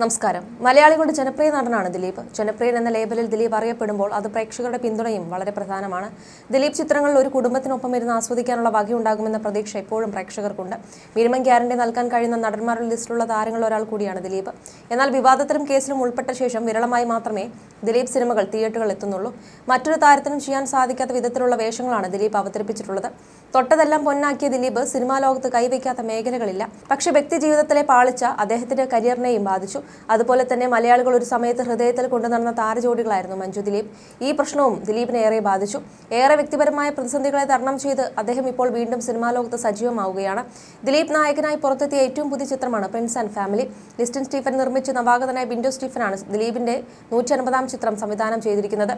നമസ്കാരം. മലയാളികളുടെ ജനപ്രിയ നടനാണ് ദിലീപ്. ജനപ്രിയൻ എന്ന ലേബലിൽ ദിലീപ് അറിയപ്പെടുമ്പോൾ അത് പ്രേക്ഷകരുടെ പിന്തുണയും വളരെ പ്രധാനമാണ്. ദിലീപ് ചിത്രങ്ങളിൽ ഒരു കുടുംബത്തിനൊപ്പം ഇരുന്ന് ആസ്വദിക്കാനുള്ള വകയുണ്ടാകുമെന്ന പ്രതീക്ഷ എപ്പോഴും പ്രേക്ഷകർക്കുണ്ട്. മിനിമം ഗ്യാരണ്ടി നൽകാൻ കഴിയുന്ന നടന്മാരുടെ ലിസ്റ്റിലുള്ള താരങ്ങളിൽ ഒരാൾ കൂടിയാണ് ദിലീപ്. എന്നാൽ വിവാദത്തിലും കേസിലും ഉൾപ്പെട്ട ശേഷം വിരളമായി മാത്രമേ ദിലീപ് സിനിമകൾ തിയേറ്ററുകളിൽ എത്തുന്നുള്ളൂ. മറ്റൊരു താരത്തിനും ചെയ്യാൻ സാധിക്കാത്ത വിധത്തിലുള്ള വേഷങ്ങളാണ് ദിലീപ് അവതരിപ്പിച്ചിട്ടുള്ളത്. തൊട്ടതെല്ലാം പൊന്നാക്കിയ ദിലീപ് സിനിമാ ലോകത്ത് കൈവയ്ക്കാത്ത മേഖലകളില്ല. പക്ഷേ വ്യക്തി ജീവിതത്തിലെ പാളിച്ച അദ്ദേഹത്തിന്റെ കരിയറിനെയും ബാധിച്ചു. അതുപോലെ തന്നെ മലയാളികൾ ഒരു സമയത്ത് ഹൃദയത്തിൽ കൊണ്ടുനടന്ന താരജോഡികളായിരുന്നു മഞ്ജു ദിലീപ്. ഈ പ്രശ്നവും ദിലീപിനെ ഏറെ ബാധിച്ചു. ഏറെ വ്യക്തിപരമായ പ്രതിസന്ധികളെ തരണം ചെയ്ത് അദ്ദേഹം ഇപ്പോൾ വീണ്ടും സിനിമാ ലോകത്ത് സജീവമാവുകയാണ്. ദിലീപ് നായകനായി പുറത്തെത്തിയ ഏറ്റവും പുതിയ ചിത്രമാണ് Prince and Family Listin Stephen നിർമ്മിച്ച് നവാഗതനായ ബിൻഡോ സ്റ്റീഫനാണ് ദിലീപിന്റെ നൂറ്റി അൻപതാം ചിത്രം സംവിധാനം ചെയ്തിരിക്കുന്നത്.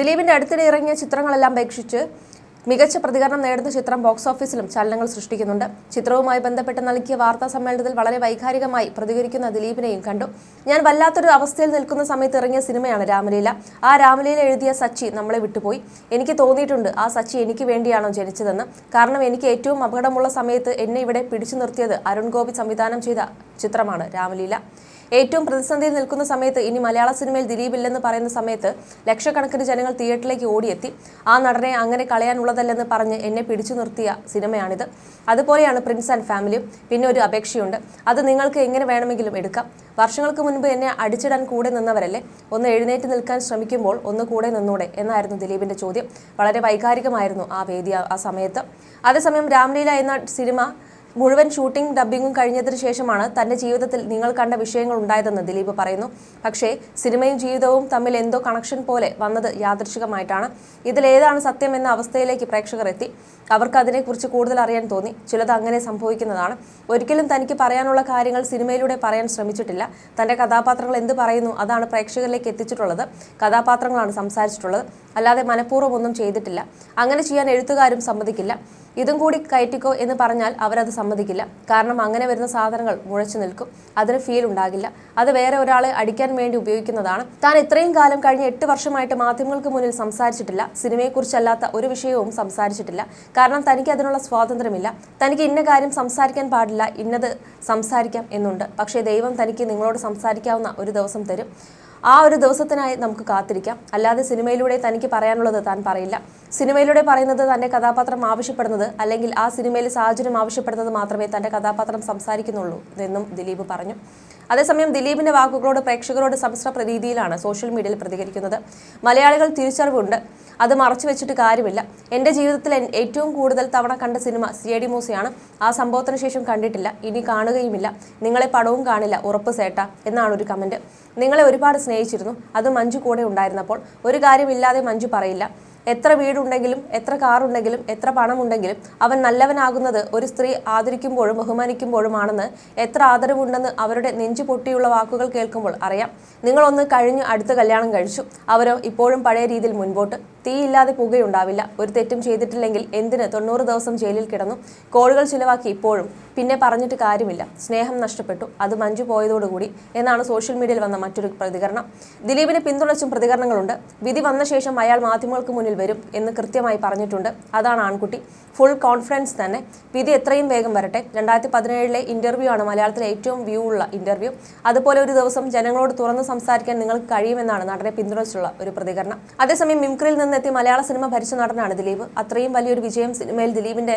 ദിലീപിന്റെ അടുത്തിടെ ഇറങ്ങിയ ചിത്രങ്ങളെല്ലാം അപേക്ഷിച്ച് മികച്ച പ്രതികരണം നേടുന്ന ചിത്രം ബോക്സ് ഓഫീസിലും ചലനങ്ങൾ സൃഷ്ടിക്കുന്നുണ്ട്. ചിത്രവുമായി ബന്ധപ്പെട്ട് നൽകിയ വാർത്താ സമ്മേളനത്തിൽ വളരെ വൈകാരികമായി പ്രതികരിക്കുന്ന ദിലീപിനെയും കണ്ടു. ഞാൻ വല്ലാത്തൊരു അവസ്ഥയിൽ നിൽക്കുന്ന സമയത്ത് ഇറങ്ങിയ സിനിമയാണ് രാമലീല. ആ രാമലീല എഴുതിയ സച്ചി നമ്മളെ വിട്ടുപോയി. എനിക്ക് തോന്നിയിട്ടുണ്ട് ആ സച്ചി എനിക്ക് വേണ്ടിയാണോ ജനിച്ചതെന്ന്. കാരണം എനിക്ക് ഏറ്റവും അപകടമുള്ള സമയത്ത് എന്നെ ഇവിടെ പിടിച്ചു നിർത്തിയത് അരുൺ ഗോപി സംവിധാനം ചെയ്ത ചിത്രമാണ് രാമലീല. ഏറ്റവും പ്രതിസന്ധിയിൽ നിൽക്കുന്ന സമയത്ത് ഇനി മലയാള സിനിമയിൽ ദിലീപ് ഇല്ലെന്ന് പറയുന്ന സമയത്ത് ലക്ഷക്കണക്കിന് ജനങ്ങൾ തിയേറ്ററിലേക്ക് ഓടിയെത്തി. ആ നടനെ അങ്ങനെ കളയാനുള്ളതല്ലെന്ന് പറഞ്ഞ് എന്നെ പിടിച്ചു നിർത്തിയ സിനിമയാണിത്. അതുപോലെയാണ് പ്രിൻസ് ആൻഡ് ഫാമിലിയും. പിന്നെ ഒരു അപേക്ഷയുണ്ട്. അത് നിങ്ങൾക്ക് എങ്ങനെ വേണമെങ്കിലും എടുക്കാം. വർഷങ്ങൾക്ക് മുൻപ് എന്നെ അടിച്ചിടാൻ കൂടെ നിന്നവരല്ലേ? ഒന്ന് എഴുന്നേറ്റ് നിൽക്കാൻ ശ്രമിക്കുമ്പോൾ ഒന്ന് കൂടെ നിന്നൂടെ എന്നായിരുന്നു ദിലീപിന്റെ ചോദ്യം. വളരെ വൈകാരികമായിരുന്നു ആ വേദി ആ സമയത്ത്. അതേസമയം രാംലീല എന്ന സിനിമ മുഴുവൻ ഷൂട്ടിംഗ് ഡബ്ബിങ്ങും കഴിഞ്ഞതിന് ശേഷമാണ് തന്റെ ജീവിതത്തിൽ നിങ്ങൾ കണ്ട വിഷയങ്ങൾ ഉണ്ടായതെന്ന് ദിലീപ് പറയുന്നു. പക്ഷേ സിനിമയും ജീവിതവും തമ്മിൽ എന്തോ കണക്ഷൻ പോലെ വന്നത് യാദൃശികമായിട്ടാണ്. ഇതിലേതാണ് സത്യം എന്ന അവസ്ഥയിലേക്ക് പ്രേക്ഷകർ എത്തി. അവർക്ക് അതിനെക്കുറിച്ച് കൂടുതൽ അറിയാൻ തോന്നി. ചിലത് അങ്ങനെ സംഭവിക്കുന്നതാണ്. ഒരിക്കലും തനിക്ക് പറയാനുള്ള കാര്യങ്ങൾ സിനിമയിലൂടെ പറയാൻ ശ്രമിച്ചിട്ടില്ല. തന്റെ കഥാപാത്രങ്ങൾ എന്ത് പറയുന്നു അതാണ് പ്രേക്ഷകരിലേക്ക് എത്തിച്ചിട്ടുള്ളത്. കഥാപാത്രങ്ങളാണ് സംസാരിച്ചിട്ടുള്ളത്. അല്ലാതെ മനഃപൂർവം ഒന്നും ചെയ്തിട്ടില്ല. അങ്ങനെ ചെയ്യാൻ എഴുത്തുകാരും സമ്മതിക്കില്ല. ഇതും കൂടി കയറ്റിക്കോ എന്ന് പറഞ്ഞാൽ അവരത് സമ്മതിക്കില്ല. കാരണം അങ്ങനെ വരുന്ന സാധനങ്ങൾ മുഴച്ചു നിൽക്കും. അതിന് ഫീൽ ഉണ്ടാകില്ല. അത് വേറെ ഒരാളെ അടിക്കാൻ വേണ്ടി ഉപയോഗിക്കുന്നതാണ്. താൻ ഇത്രയും കാലം കഴിഞ്ഞ എട്ട് വർഷമായിട്ട് മാധ്യമങ്ങൾക്ക് മുന്നിൽ സംസാരിച്ചിട്ടില്ല. സിനിമയെക്കുറിച്ചല്ലാത്ത ഒരു വിഷയവും സംസാരിച്ചിട്ടില്ല. കാരണം തനിക്ക് അതിനുള്ള സ്വാതന്ത്ര്യമില്ല. തനിക്ക് ഇന്ന കാര്യം സംസാരിക്കാൻ പാടില്ല. ഇന്നത് സംസാരിക്കാം എന്നുണ്ട്. പക്ഷേ ദൈവം തനിക്ക് നിങ്ങളോട് സംസാരിക്കാവുന്ന ഒരു ദിവസം തരും. ആ ഒരു ദിവസത്തിനായി നമുക്ക് കാത്തിരിക്കാം. അല്ലാതെ സിനിമയിലൂടെ തനിക്ക് പറയാനുള്ളത് താൻ പറയില്ല. സിനിമയിലൂടെ പറയുന്നത് തന്റെ കഥാപാത്രം ആവശ്യപ്പെടുന്നത് അല്ലെങ്കിൽ ആ സിനിമയിലെ സാഹചര്യം ആവശ്യപ്പെടുന്നത് മാത്രമേ തന്റെ കഥാപാത്രം സംസാരിക്കുന്നുള്ളൂ എന്നും ദിലീപ് പറഞ്ഞു. അതേസമയം ദിലീപിന്റെ വാക്കുകളോട് പ്രേക്ഷകരോട് സമ്മിശ്ര രീതിയിലാണ് സോഷ്യൽ മീഡിയയിൽ പ്രതികരിക്കുന്നത്. മലയാളികൾ തിരിച്ചറിവുണ്ട്. അത് മറച്ചു വെച്ചിട്ട് കാര്യമില്ല. എന്റെ ജീവിതത്തിൽ ഏറ്റവും കൂടുതൽ തവണ കണ്ട സിനിമ സി എ ഡി മൂസയാണ്. ആ സംഭവത്തിന് ശേഷം കണ്ടിട്ടില്ല. ഇനി കാണുകയുമില്ല. നിങ്ങളെ പടവും കാണില്ല. ഉറപ്പ് സേട്ട എന്നാണ് ഒരു കമന്റ്. നിങ്ങളെ ഒരുപാട് സ്നേഹിച്ചിരുന്നു. അത് മഞ്ജു കൂടെ ഉണ്ടായിരുന്നപ്പോൾ. ഒരു കാര്യമില്ലാതെ മഞ്ജു പറയില്ല. എത്ര വീടുണ്ടെങ്കിലും എത്ര കാറുണ്ടെങ്കിലും എത്ര പണമുണ്ടെങ്കിലും അവൻ നല്ലവനാകുന്നത് ഒരു സ്ത്രീ ആദരിക്കുമ്പോഴും ബഹുമാനിക്കുമ്പോഴുമാണെന്ന് എത്ര ആദരവുണ്ടെന്ന് അവരുടെ നെഞ്ചു പൊട്ടിയുള്ള വാക്കുകൾ കേൾക്കുമ്പോൾ അറിയാം. നിങ്ങളൊന്ന് കഴിഞ്ഞ് അടുത്ത കല്യാണം കഴിച്ചു. അവരോ ഇപ്പോഴും പഴയ രീതിയിൽ മുൻപോട്ട്. തീയില്ലാതെ പുകയുണ്ടാവില്ല. ഒരു തെറ്റും ചെയ്തിട്ടില്ലെങ്കിൽ എന്തിന് തൊണ്ണൂറ് ദിവസം ജയിലിൽ കിടന്നു? കോളുകൾ ചിലവാക്കി ഇപ്പോഴും. പിന്നെ പറഞ്ഞിട്ട് കാര്യമില്ല. സ്നേഹം നഷ്ടപ്പെട്ടു. അത് മഞ്ജു പോയതോടുകൂടി എന്നാണ് സോഷ്യൽ മീഡിയയിൽ വന്ന മറ്റൊരു പ്രതികരണം. ദിലീപിനെ പിന്തുണച്ചും പ്രതികരണങ്ങളുണ്ട്. വിധി വന്ന ശേഷം അയാൾ മാധ്യമങ്ങൾക്ക് മുന്നിൽ വരും എന്ന് കൃത്യമായി പറഞ്ഞിട്ടുണ്ട്. അതാണ് ആൺകുട്ടി. ഫുൾ കോൺഫിഡൻസ് തന്നെ. വിധി എത്രയും വേഗം വരട്ടെ. രണ്ടായിരത്തി പതിനേഴിലെ ഇന്റർവ്യൂ ആണ് മലയാളത്തിലെ ഏറ്റവും വ്യൂ ഉള്ള ഇന്റർവ്യൂ. അതുപോലെ ഒരു ദിവസം ജനങ്ങളോട് തുറന്ന് സംസാരിക്കാൻ നിങ്ങൾക്ക് കഴിയുമെന്നാണ് നടനെ പിന്തുണച്ചുള്ള ഒരു പ്രതികരണം. അതേസമയം മിംക്രിയിൽ നിന്നെത്തി മലയാള സിനിമ ഭരിച്ച നടനാണ് ദിലീപ്. അത്രയും വലിയൊരു വിജയം സിനിമയിൽ ദിലീപിന്റെ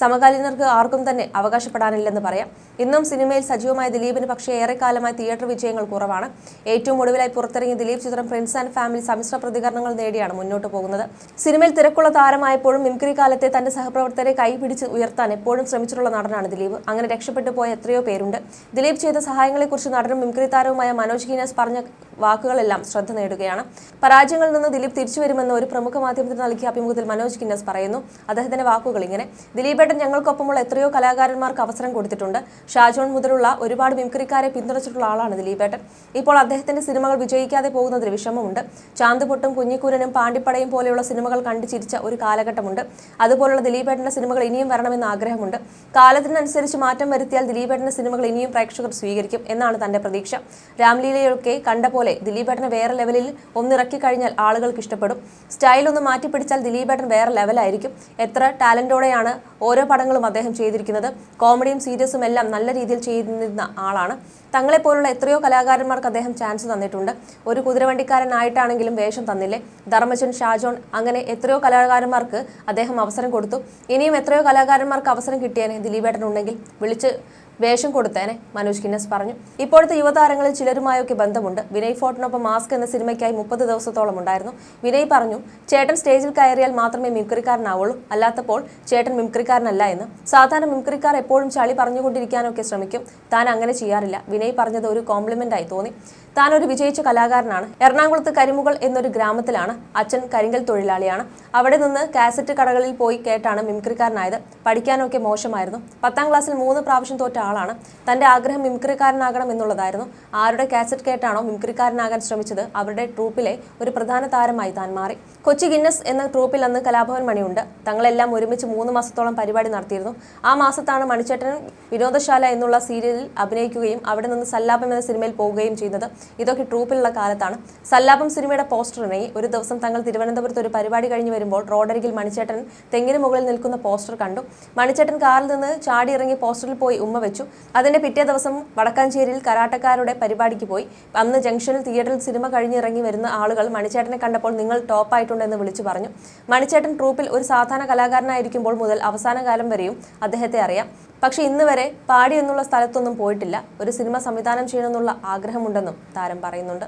സമകാലീനർക്ക് ആർക്കും തന്നെ അവകാശപ്പെടാനില്ലെന്ന് പറയാം. ഇന്നും സിനിമയിൽ സജീവമായ ദിലീപിന് പക്ഷേ ഏറെക്കാലമായി തിയേറ്റർ വിജയങ്ങൾ കുറവാണ്. ഏറ്റവും ഒടുവിലായി പുറത്തിറങ്ങിയ ദിലീപ് ചിത്രം ഫ്രണ്ട്സ് ആൻഡ് ഫാമിലി സമ്മിശ്ര പ്രതികരണങ്ങൾ നേടിയാണ് മുന്നോട്ട് പോകുന്നത്. സിനിമയിൽ തിരക്കുള്ള താരമായപ്പോഴും മിംക്രി കാലത്തെ തന്റെ സഹപ്രവർത്തകരെ കൈപിടിച്ച് ഉയർത്താൻ എപ്പോഴും ശ്രമിച്ചിട്ടുള്ള നടനാണ് ദിലീപ്. അങ്ങനെ രക്ഷപ്പെട്ടു പോയ എത്രയോ പേരുണ്ട്. ദിലീപ് ചെയ്ത സഹായങ്ങളെക്കുറിച്ച് നടനും മിംക്രി താരവുമായ മനോജ് ഗീനസ് പറഞ്ഞ വാക്കുകളെല്ലാം ശ്രദ്ധ നേടുകയാണ്. പരാജയങ്ങളിൽ നിന്ന് ദിലീപ് തിരിച്ചു വരുമെന്ന് ഒരു പ്രമുഖ മാധ്യമത്തിന് നൽകിയ അഭിമുഖത്തിൽ മനോജ് കിന്നസ് പറയുന്നു. അദ്ദേഹത്തിന്റെ വാക്കുകൾ ഇങ്ങനെ. ദിലീപേട്ടൻ ഞങ്ങൾക്കൊപ്പമുള്ള എത്രയോ കലാകാരന്മാർക്ക് അവസരം കൊടുത്തിട്ടുണ്ട്. ഷാജോൺ മുതലുള്ള ഒരുപാട് മിംക്രിക്കാരെ പിന്തുണച്ചിട്ടുള്ള ആളാണ് ദിലീപേട്ടൻ. ഇപ്പോൾ അദ്ദേഹത്തിന്റെ സിനിമകൾ വിജയിക്കാതെ പോകുന്നതിൽ വിഷമമുണ്ട്. ചാന്തുപൊട്ടും കുഞ്ഞിക്കൂരനും പാണ്ടിപ്പടയും പോലെയുള്ള സിനിമകൾ കണ്ടു ചിരിച്ച ഒരു കാലഘട്ടമുണ്ട്. അതുപോലുള്ള ദിലീപേട്ടന്റെ സിനിമകൾ ഇനിയും വരണമെന്ന് ആഗ്രഹമുണ്ട്. കാലത്തിനനുസരിച്ച് മാറ്റം വരുത്തിയാൽ ദിലീപേട്ടന്റെ സിനിമകൾ ഇനിയും പ്രേക്ഷകർ സ്വീകരിക്കും എന്നാണ് തന്റെ പ്രതീക്ഷ. രാംലീലയൊക്കെ കണ്ട പോലെ പോലെ ദിലീപേട്ടനെ വേറെ ലെവലിൽ ഒന്നിറക്കി കഴിഞ്ഞാൽ ആളുകൾക്ക് ഇഷ്ടപ്പെടും. സ്റ്റൈൽ ഒന്ന് മാറ്റി പിടിച്ചാൽ ദിലീപേട്ടൻ വേറെ ലെവലായിരിക്കും എത്ര ടാലന്റോടെയാണ് ഓരോ പടങ്ങളും അദ്ദേഹം ചെയ്തിരിക്കുന്നത്. കോമഡിയും സീരിയസും എല്ലാം നല്ല രീതിയിൽ ചെയ്യുന്ന ആളാണ്. തങ്ങളെപ്പോലുള്ള എത്രയോ കലാകാരന്മാർക്ക് അദ്ദേഹം ചാൻസ് തന്നിട്ടുണ്ട്. ഒരു കുതിരവണ്ടിക്കാരനായിട്ടാണെങ്കിലും വേഷം തന്നില്ലേ? ധർമ്മജൻ ഷാജോൺ അങ്ങനെ എത്രയോ കലാകാരന്മാർക്ക് അദ്ദേഹം അവസരം കൊടുത്തു. ഇനിയും എത്രയോ കലാകാരന്മാർക്ക് അവസരം കിട്ടിയേനെ ദിലീപേട്ടൻ ഉണ്ടെങ്കിൽ വിളിച്ച് വേഷം കൊടുത്തേനെ മനോജ് കിന്നസ് പറഞ്ഞു. ഇപ്പോഴത്തെ യുവതാരങ്ങളിൽ ചിലരുമായൊക്കെ ബന്ധമുണ്ട്. വിനയ് ഫോർട്ടിനൊപ്പം മാസ്ക് എന്ന സിനിമയ്ക്കായി മുപ്പത് ദിവസത്തോളം ഉണ്ടായിരുന്നു. വിനയ് പറഞ്ഞു ചേട്ടൻ സ്റ്റേജിൽ കയറിയാൽ മാത്രമേ മിമിക്രിക്കാരനാവുള്ളൂ. അല്ലാത്തപ്പോൾ ചേട്ടൻ മിമിക്രിക്കാരനല്ല എന്ന്. സാധാരണ മിമിക്രിക്കാർ എപ്പോഴും ചളി പറഞ്ഞുകൊണ്ടിരിക്കാനൊക്കെ ശ്രമിക്കും. താൻ അങ്ങനെ ചെയ്യാറില്ല. വിനയ് പറഞ്ഞത് ഒരു കോംപ്ലിമെന്റ് ആയി തോന്നി. താൻ ഒരു വിജയിച്ച കലാകാരനാണ്. എറണാകുളത്ത് കരിമുകൾ എന്നൊരു ഗ്രാമത്തിലാണ്. അച്ഛൻ കരിങ്കൽ തൊഴിലാളിയാണ്. അവിടെ നിന്ന് കാസറ്റ് കടകളിൽ പോയി കേട്ടാണ് മിമിക്രിക്കാരനായത്. പഠിക്കാനൊക്കെ മോശമായിരുന്നു. പത്താം ക്ലാസ്സിൽ മൂന്ന് പ്രാവശ്യം തോറ്റ ആളാണ്. തന്റെ ആഗ്രഹം മിമിക്രിക്കാരനാകണം എന്നുള്ളതായിരുന്നു. ആരുടെ കാസറ്റ് കേട്ടാണോ മിമിക്രിക്കാരനാകാൻ ശ്രമിച്ചത് അവരുടെ ട്രൂപ്പിലെ ഒരു പ്രധാന താരമായി താൻ മാറി. കൊച്ചി ഗിന്നസ് എന്ന ട്രൂപ്പിൽ അന്ന് കലാഭവൻ മണിയുണ്ട്. തങ്ങളെല്ലാം ഒരുമിച്ച് മൂന്ന് മാസത്തോളം പരിപാടി നടത്തിയിരുന്നു. ആ മാസത്താണ് മണിച്ചേട്ടൻ വിനോദശാല എന്നുള്ള സീരിയലിൽ അഭിനയിക്കുകയും അവിടെ നിന്ന് സല്ലാപം എന്ന സിനിമയിൽ പോവുകയും ചെയ്യുന്നത് ഇതൊക്കെ ട്രൂപ്പിലുള്ള കാലത്താണ്. സല്ലാപം സിനിമയുടെ പോസ്റ്ററിനായി ഒരു ദിവസം തങ്ങൾ തിരുവനന്തപുരത്ത് ഒരു പരിപാടി കഴിഞ്ഞ് വരുമ്പോൾ റോഡരികിൽ മണിച്ചേട്ടൻ തെങ്ങിന് മുകളിൽ നിൽക്കുന്ന പോസ്റ്റർ കണ്ടു. മണിച്ചേട്ടൻ കാറിൽ നിന്ന് ചാടി ഇറങ്ങി പോസ്റ്ററിൽ പോയി ഉമ്മ വെച്ചു അതിന്റെ പിറ്റേ ദിവസം വടക്കാഞ്ചേരിയിൽ കരാട്ടക്കാരുടെ പരിപാടിക്ക് പോയി. അന്ന് ജംഗ്ഷനിൽ തിയേറ്ററിൽ സിനിമ കഴിഞ്ഞിറങ്ങി വരുന്ന ആളുകൾ മണിച്ചേട്ടനെ കണ്ടപ്പോൾ നിങ്ങൾ ടോപ്പായിട്ടുണ്ടെന്ന് വിളിച്ചു പറഞ്ഞു. മണിച്ചേട്ടൻ ട്രൂപ്പിൽ ഒരു സാധാരണ കലാകാരനായിരിക്കുമ്പോൾ മുതൽ അവസാന കാലം വരെയും അദ്ദേഹത്തെ അറിയാം. പക്ഷെ ഇന്ന് വരെ പാടി എന്നുള്ള സ്ഥലത്തൊന്നും പോയിട്ടില്ല. ഒരു സിനിമ സംവിധാനം ചെയ്യണമെന്നുള്ള ആഗ്രഹമുണ്ടെന്നും താരം പറയുന്നുണ്ട്.